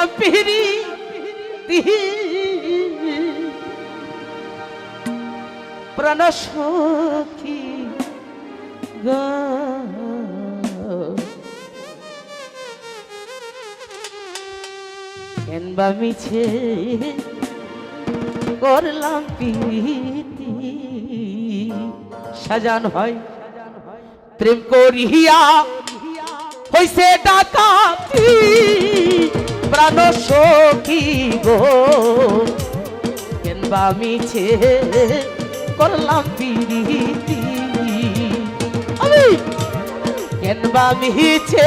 করলাম পিহরি প্রাণ সখী গো। কেনবা মিছে করলাম প্রীতি? সাজান হয়, প্রেম করিয়া হইছে ডাকাতি। প্রাণ সখী গো? কেনবা মিছে করলাম প্রীতি? আমি কেনবা মিছে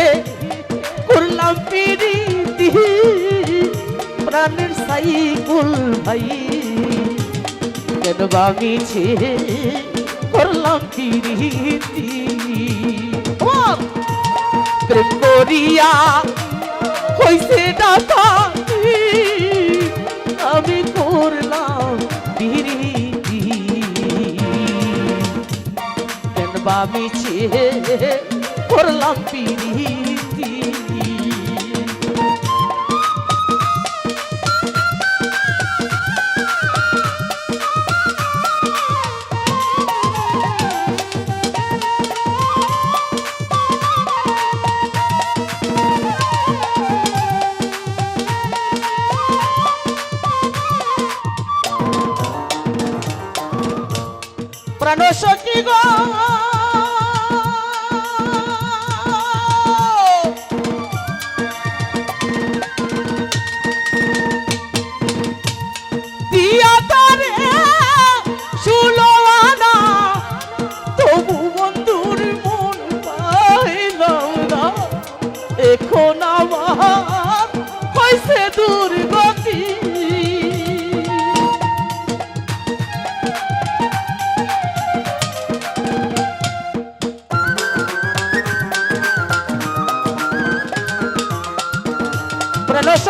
করলাম প্রীতি? প্রাণের সাইকুল ভাই, কেনবা মিছে করলাম প্রীতি? প্রেম করিয়া হইছে ডাকাতি আমি করলাম প্রীতি কেনবা মিছে করলাম প্রীতি প্রাণ সখী গো।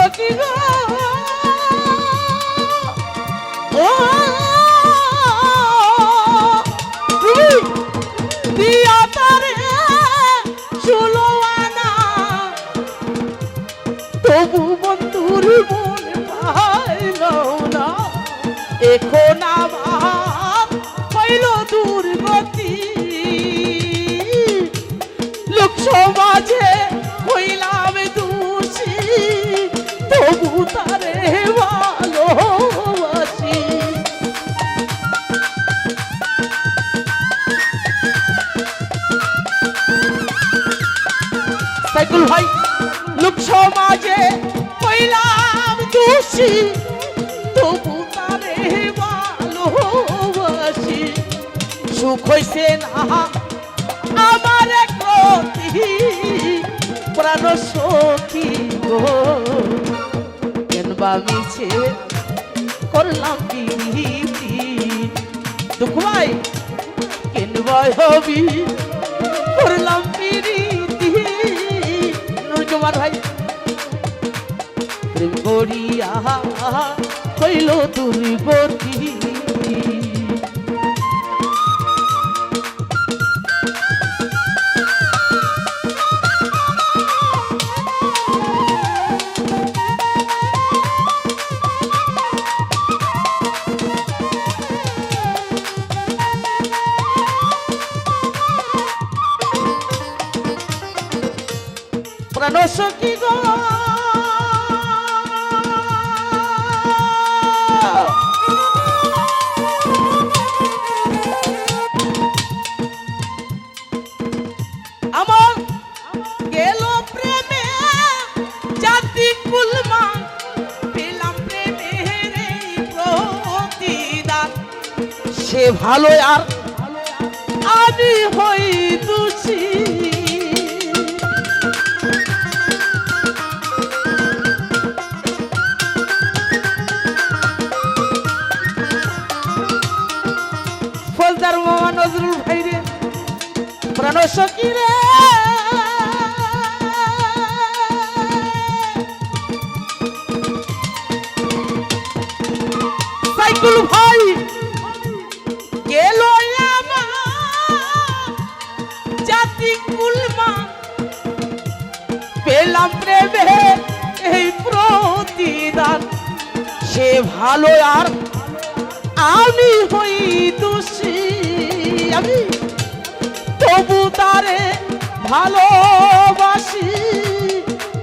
সখী গো। ও দিয়া তারে ষোলোয়ানা তবু বন্ধুর মন পাইল না। এখন আমার হইল দুর্গতি। লোক সাইকুল ভাই লোক সমাজে হইলাম দোষী, তবু তারে ভালোবাসি। সুখ হইছে না আমার গতি প্রাণ সখী গো। মিছে করলাম বিহিতি দুঃখ ভাই কেনবা হবি? করলাম প্রীতি। নুরজমান ভাই, প্রেম করিয়া হইল তুমি প্রাণ সখী গো? আমার গেল প্রেমে জাতি কুলমা পেলাম প্রতিদান। সে ভালো আর আমি হই দোষী। নজরুল ভাই রে প্রাণ সাইকুল ভাই জাতি কুলমা পেলাম সে ভালো আর আমি হই দোষী। আমি তবু তারে ভালোবাসি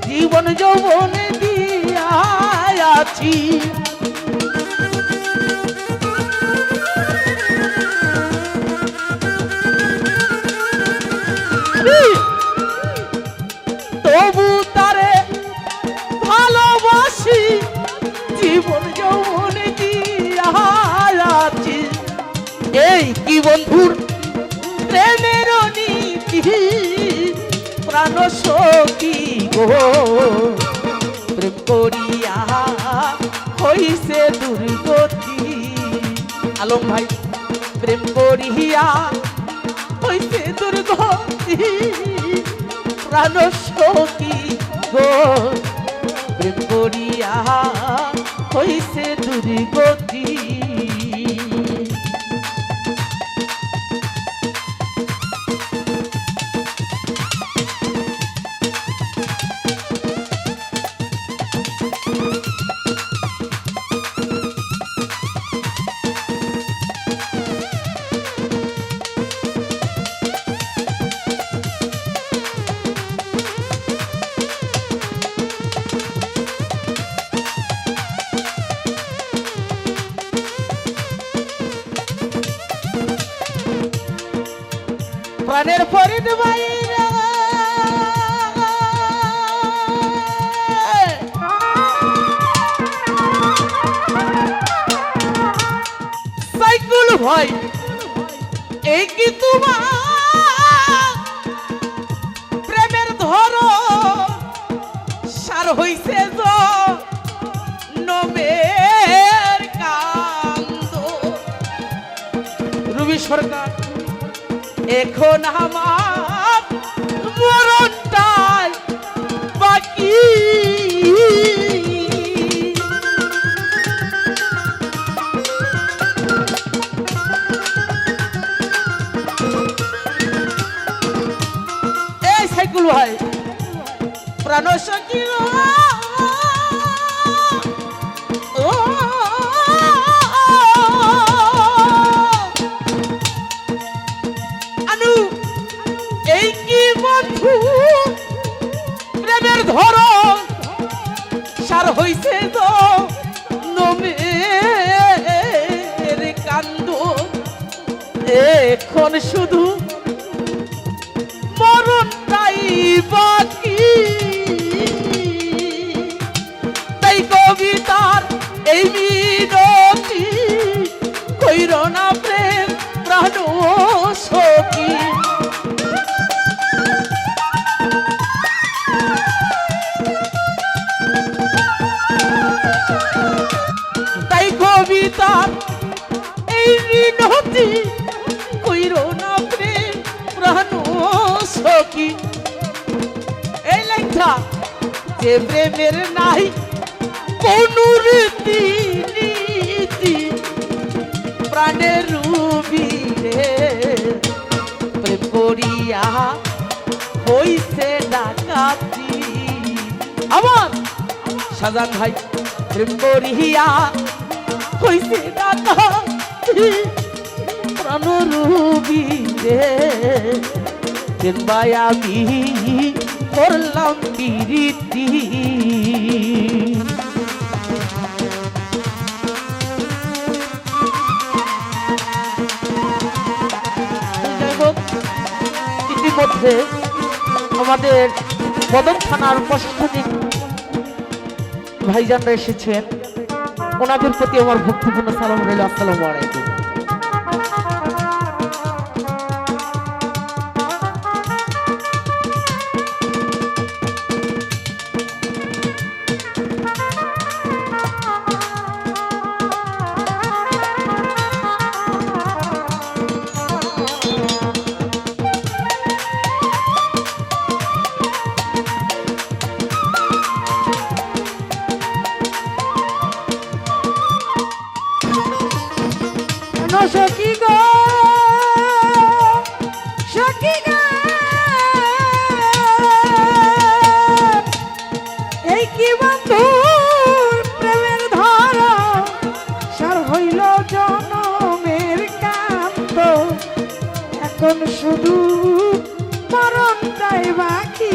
জীবন যৌবনে দিয়াছি তবু প্রাণ সখী গো? প্রেম করিয়া হইছে দুর্গতি। আলম ভাই প্রেম করিয়া হইছে দুর্গতি। প্রাণ সখী গো। প্রেম করিয়া হইছে দুর্গতি। প্রাণের ফরিদ বাইরা সাইকুল ভাই, এই কি তোমার? প্রেমের ধর, সার হইছে যো নমের কান্দ। রবি সরকার এখন আমার এখন শুধু সখী এই লেখা, যে প্রেমের নাই কোন রীতি নীতি, প্রাণের রুবি রে প্রেম হইছে ডাকাতি। আমার সাজান ভাই, প্রেম করিয়া হইছে ডাকাতি প্রাণ রুবি রে কিংবাই আমি করলাম হোক, ইতিমধ্যে আমাদের বদন থানার প্রশাসনিক ভাইজানরা এসেছেন। ওনাদের প্রতি আমার ভক্তিপূর্ণ সালাম রইল। আসসালামু আলাইকুম। শুধু মরণটাই বাকি।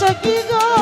সখী গো?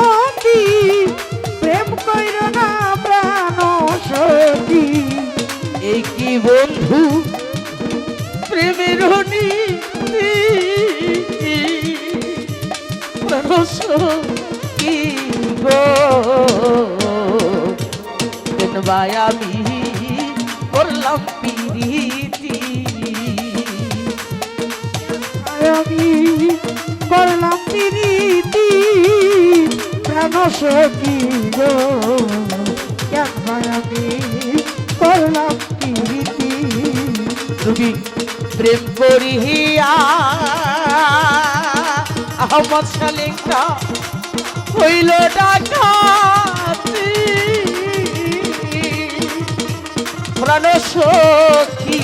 বন্ধু প্রেমের আমি করলাম পিরিতি। আমি করলাম প্রীতি। প্রাণ সখী গো কেন আমি করলাম তুমি প্রেম করিয়া শালিকা হইল ডাকাতি। সখী